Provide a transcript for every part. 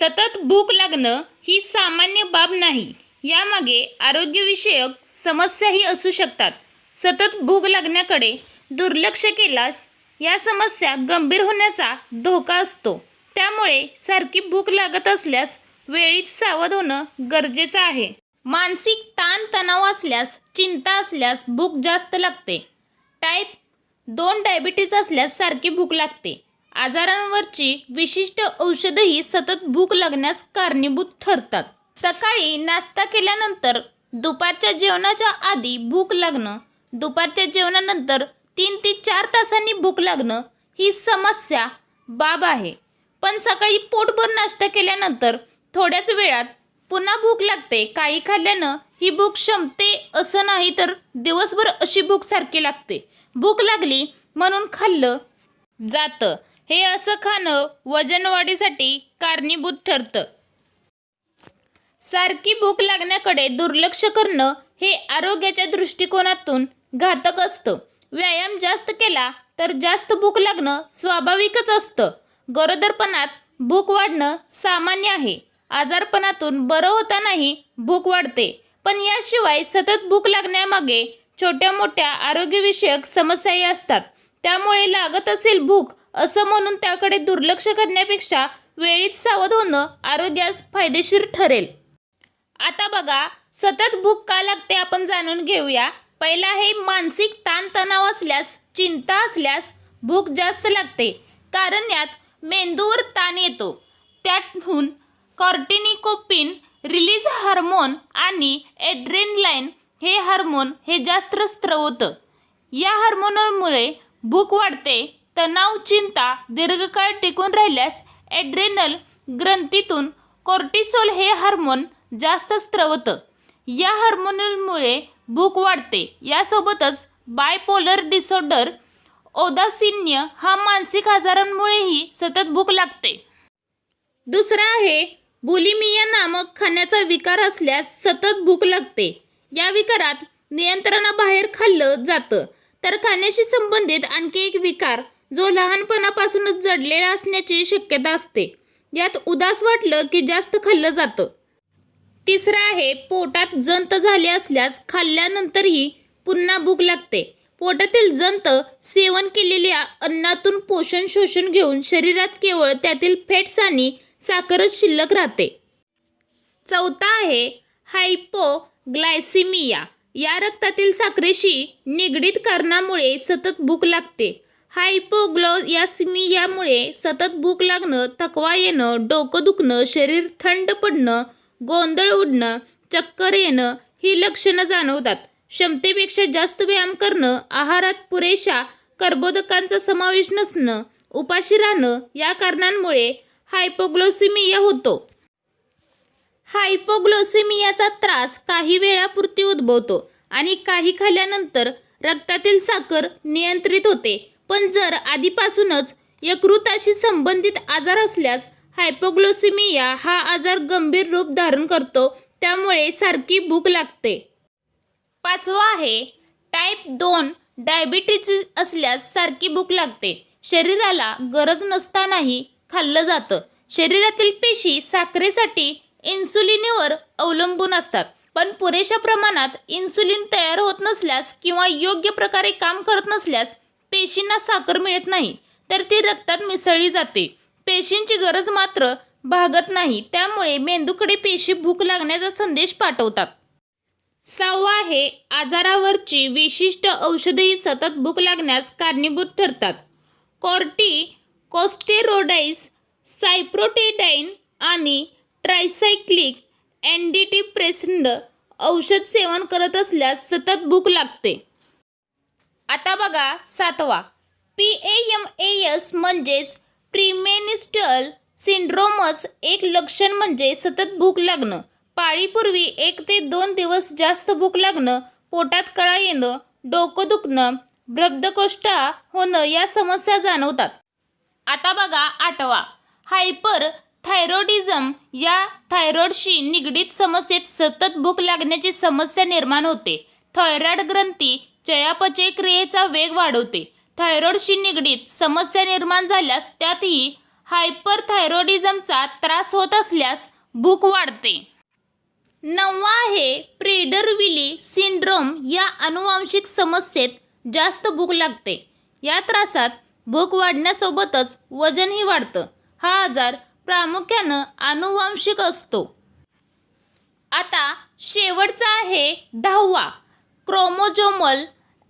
सतत भूक लागणं ही सामान्य बाब नाही. यामागे आरोग्यविषयक समस्याही असू शकतात. सतत भूक लागण्याकडे दुर्लक्ष केल्यास या समस्या गंभीर होण्याचा धोका असतो. त्यामुळे सारखी भूक लागत असल्यास वेळीच सावध होणं गरजेचं आहे. मानसिक ताण तणाव असल्यास चिंता असल्यास भूक जास्त लागते. टाईप दोन डायबिटीज असल्यास सारखी भूक लागते. आजारांवरची विशिष्ट औषधही सतत भूक लागण्यास कारणीभूत ठरतात. सकाळी नाश्ता केल्यानंतर दुपारच्या जेवणाच्या आधी भूक लागणं दुपारच्या जेवणानंतर तीन ते चार तासांनी भूक लागणं ही समस्या बाब आहे. पण सकाळी पोटभर नाश्ता केल्यानंतर थोड्याच वेळात पुन्हा भूक लागते. काही खाल्ल्यानं ही भूक क्षमते असं नाही तर दिवसभर अशी भूक सारखी लागते. भूक लागली म्हणून खाल्लं जातं. हे असं खाणं वजनवाढीसाठी कारणीभूत ठरतं. सारखी भूक लागण्याकडे दुर्लक्ष करणं हे आरोग्याच्या दृष्टिकोनातून घातक असतं. व्यायाम जास्त केला तर जास्त भूक लागणं स्वाभाविकच असतं. गरोदरपणात भूक वाढणं सामान्य आहे. आजारपणातून बरं होतानाही भूक वाढते. पण याशिवाय सतत भूक लागण्यामागे छोट्या मोठ्या आरोग्यविषयक समस्याही असतात. त्यामुळे लागत असेल भूक असं म्हणून त्याकडे दुर्लक्ष करण्यापेक्षा वेळीच सावध होणं आरोग्यास फायदेशीर ठरेल. आता बघा सतत भूक का लागते आपण जाणून घेऊया. पहिला आहे मानसिक ताणतणाव असल्यास चिंता असल्यास भूक जास्त लागते. कारण यात मेंदूवर ताण येतो. त्यातून कॉर्टिनिकोपिन रिलीज हार्मोन आणि एड्रेनलाईन हे हार्मोन हे जास्त स्त्रवतं या हार्मोनमुळे भूक वाढते तणाव चिंता दीर्घकाळ टिकून राहिल्यास ॲड्रेनल ग्रंथीतून कोर्टिसोल हे हार्मोन जास्त स्त्रवतं या हार्मोनमुळे भूक वाढते. यासोबतच बायपोलर डिसऑर्डर ओदासिन्य हा मानसिक आजारांमुळेही सतत भूक लागते. दुसरा आहे बुलिमिया नामक खाण्याचा विकार असल्यास सतत भूक लागते. या विकारात नियंत्रणाबाहेर खाल्लं जातं. तर खाण्याशी संबंधित आणखी एक विकार जो लहानपणापासूनच जडलेला असण्याची शक्यता असते. यात उदास वाटलं की जास्त खाल्लं जातं. तिसरं आहे पोटात जंत झाले असल्यास खाल्ल्यानंतरही पुन्हा भूक लागते. पोटातील जंत सेवन केलेल्या अन्नातून पोषण शोषण घेऊन शरीरात केवळ त्यातील फॅट्स आणि साखरच शिल्लक राहते. चौथा आहे हायपोग्लायसिमिया. या रक्तातील साखरेशी निगडीत कारणामुळे सतत भूक लागते. हायपोग्लोयासिमियामुळे सतत भूक लागणं थकवा येणं डोकं दुखणं शरीर थंड पडणं गोंधळ उडणं चक्कर येणं ही लक्षणं जाणवतात. क्षमतेपेक्षा जास्त व्यायाम करणं आहारात पुरेशा कर्बोदकांचा समावेश नसणं उपाशी राहणं या कारणांमुळे हायपोग्लोसिमिया होतो. हायपोग्लोसिमियाचा त्रास काही वेळापुरती उद्भवतो आणि काही खाल्ल्यानंतर रक्तातील साखर नियंत्रित होते. पण जर आधीपासूनच यकृताशी संबंधित आजार असल्यास हायपोग्लोसिमिया हा आजार गंभीर रूप धारण करतो त्यामुळे सारखी भूक लागते. पाचवा आहे टाईप दोन डायबिटीज असल्यास सारखी भूक लागते. शरीराला गरज नसतानाही खाल्लं जातं. शरीरातील पेशी साखरेसाठी इन्सुलिनवर अवलंबून असतात पण पुरेशा प्रमाणात इन्सुलिन तयार होत नसल्यास किंवा योग्य प्रकारे काम करत नसल्यास पेशींना साखर मिळत नाही तर ती रक्तात मिसळली जाते. पेशींची गरज मात्र भागत नाही त्यामुळे मेंदूकडे पेशी भूक लागण्याचा संदेश पाठवतात. सहावा आहे आजारावरची विशिष्ट औषधेही सतत भूक लागण्यास कारणीभूत ठरतात. कॉर्टी कोस्टेरोडाईस सायप्रोटेडाईन आणि ट्रायसायक्लिक अँटीडिप्रेसंट औषध सेवन करत असल्यास सतत भूक लागते. आता बघा सातवा. P A M A S म्हणजेच प्रिमेनिस्टल सिंड्रोमच एक लक्षण म्हणजे सतत भूक लागणं. पाळीपूर्वी एक ते दोन दिवस जास्त भूक लागणं पोटात कळा येणं डोकं दुखणं ब्रब्धकोष्ठा होणं या समस्या जाणवतात. आता बघा आठवा. हायपर थायरॉइडिझम या थायरॉइडशी निगडीत समस्येत सतत भूक लागण्याची समस्या निर्माण होते. थायरॉइड ग्रंथी चयापचय क्रियेचा वेग वाढवते. थायरॉईडशी निगडीत समस्या निर्माण झाल्यास त्यातही हायपरथायरॉइडिझमचा त्रास होत असल्यास भूक वाढते. नववा आहे प्रेडरविली सिंड्रोम या अनुवांशिक समस्येत जास्त भूक लागते. या त्रासात भूक वाढण्यासोबतच वजनही वाढतं. हा आजार प्रामुख्यानं अनुवांशिक असतो. आता शेवटचा आहे दहावा क्रोमोजोमल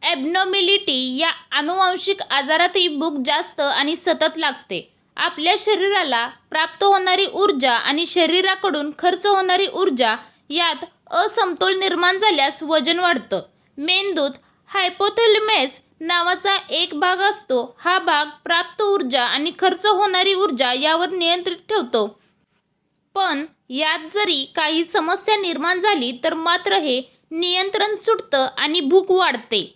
ॲबनॉमिलिटी या अनुवांशिक आजारातही भूक जास्त आणि सतत लागते. आपल्या शरीराला प्राप्त होणारी ऊर्जा आणि शरीराकडून खर्च होणारी ऊर्जा यात असमतोल निर्माण झाल्यास वजन वाढतं. मेंदूत हायपोथेलमेस नावाचा एक भाग असतो. हा भाग प्राप्त ऊर्जा आणि खर्च होणारी ऊर्जा यावर नियंत्रित ठेवतो. पण यात जरी काही समस्या निर्माण झाली तर मात्र हे नियंत्रण सुटतं आणि भूक वाढते.